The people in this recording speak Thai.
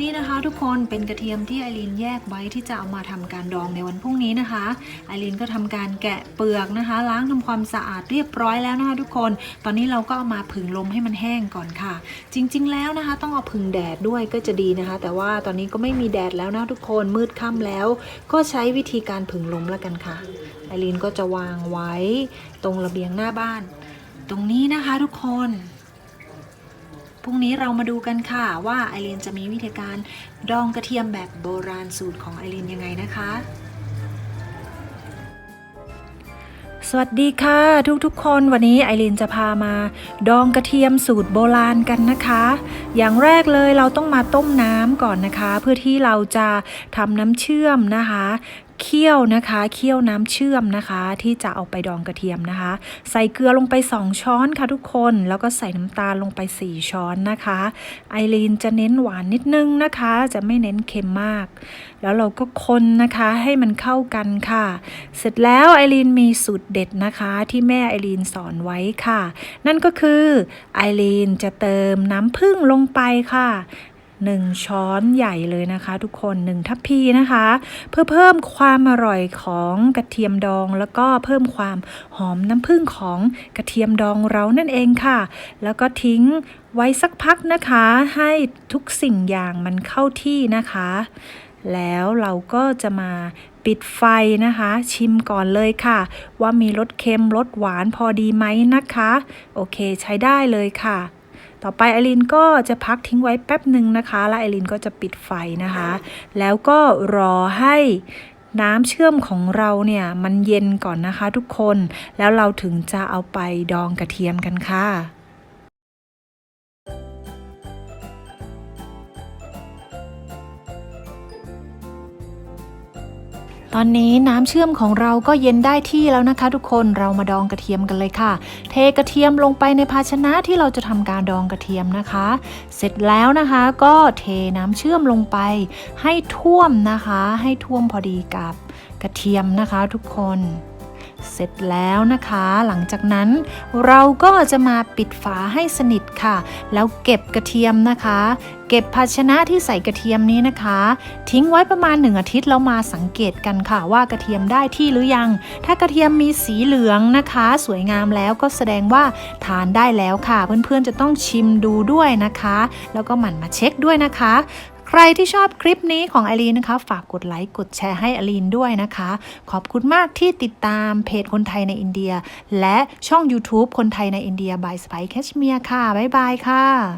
นี่นะคะทุกคนเป็นกระเทียมที่ไอรีนแยกไว้ที่จะเอามาทำการดองในวันพรุ่งนี้นะคะไอรีนก็ทำการแกะเปลือกนะคะ ล้างทำความสะอาดเรียบร้อยแล้วนะคะทุกคน ตอนนี้เราก็เอามาผึ่งลมให้มันแห้งก่อนค่ะ จริง ๆ แล้วนะคะ ต้องเอาผึ่งแดดด้วยก็จะดีนะคะ แต่ว่าตอนนี้ก็ไม่มีแดดแล้วนะทุกคนมืดค่ำแล้ว ก็ใช้วิธีการผึ่งลมแล้วกันค่ะไอรีนก็จะวางไว้ตรงระเบียงหน้าบ้าน ตรงนี้นะคะทุกคน พรุ่งนี้เรามาดูกันค่ะว่าไอรีนจะมีวิธีการดองกระเทียมแบบโบราณสูตรของไอรีนยังไงนะคะ สวัสดีค่ะทุกๆคนวันนี้ไอรีนจะพามา ดองกระเทียมสูตรโบราณกันนะคะ อย่างแรกเลยเราต้องมาต้มน้ำก่อนนะคะ เพื่อที่เราจะทำน้ำเชื่อมนะคะ เคี่ยวนะคะเคี่ยวน้ำเชื่อมนะคะ ที่จะเอาไปดองกระเทียมนะคะ ใส่เกลือลงไป 2 ช้อนค่ะทุกคนแล้วก็ใส่น้ำตาลลงไป 4 ช้อนนะคะ ไอรีนจะเน้นหวานนิดนึงนะคะ จะไม่เน้นเค็มมาก แล้วเราก็คนนะคะให้มันเข้ากันค่ะ เสร็จแล้วไอรีนมีสูตรเด็ดนะคะที่แม่ไอรีนสอนไว้ค่ะ นั่นก็คือไอรีนจะเติมน้ำผึ้งลงไปค่ะ 1 ช้อนใหญ่เลยนะคะ ทุกคน1ทัพพีนะคะ เพื่อเพิ่มความอร่อยของกระเทียมดอง แล้วก็เพิ่มความหอมน้ำผึ้งของกระเทียมดองเรานั่นเองค่ะ แล้วก็ทิ้งไว้สักพักนะคะ ให้ทุกสิ่งอย่างมันเข้าที่นะคะ แล้วเราก็จะมาปิดไฟนะคะ ชิมก่อนเลยค่ะ ว่ามีรสเค็มรสหวานพอดีไหมนะคะ โอเคใช้ได้เลยค่ะ ต่อไปไอรินก็จะพักทิ้งไว้แป๊บหนึ่งนะคะ แล้วไอรินก็จะปิดไฟนะคะ แล้วก็รอให้น้ำเชื่อมของเราเนี่ยมันเย็นก่อนนะคะทุกคน แล้วเราถึงจะเอาไปดองกระเทียมกันค่ะ ตอนนี้น้ำเชื่อมของเราก็เย็นได้ที่แล้วนะคะ ทุกคนเรามาดองกระเทียมกันเลยค่ะ เทกระเทียมลงไปในภาชนะที่เราจะทำการดองกระเทียมนะคะ เสร็จแล้วนะคะก็เทน้ำเชื่อมลงไป ให้ท่วมนะคะ ให้ท่วมพอดีกับกระเทียมนะคะ ทุกคน เสร็จแล้วนะคะ หลังจากนั้นเราก็จะมาปิดฝาให้สนิทค่ะ แล้วเก็บกระเทียมนะคะ เก็บภาชนะที่ใส่กระเทียมนี้นะคะ ทิ้งไว้ประมาณ 1 อาทิตย์แล้วมาสังเกตกันค่ะ ว่ากระเทียมได้ที่หรือยัง ถ้ากระเทียมมีสีเหลืองนะคะ สวยงามแล้วก็แสดงว่าทานได้แล้วค่ะ เพื่อนๆจะต้องชิมดูด้วยนะคะ แล้วก็หมั่นมาเช็คด้วยนะคะ รที่ชอบคลิปนี้ของไอรีนนะคะ ฝากกดไลค์กดแชร์ให้ไอรีนด้วยนะคะ ขอบคุณมากที่ติดตามเพจคนไทยในอินเดีย และช่อง YouTube คนไทยในอินเดีย by Spice Cashmere ค่ะ บ๊ายบายค่ะ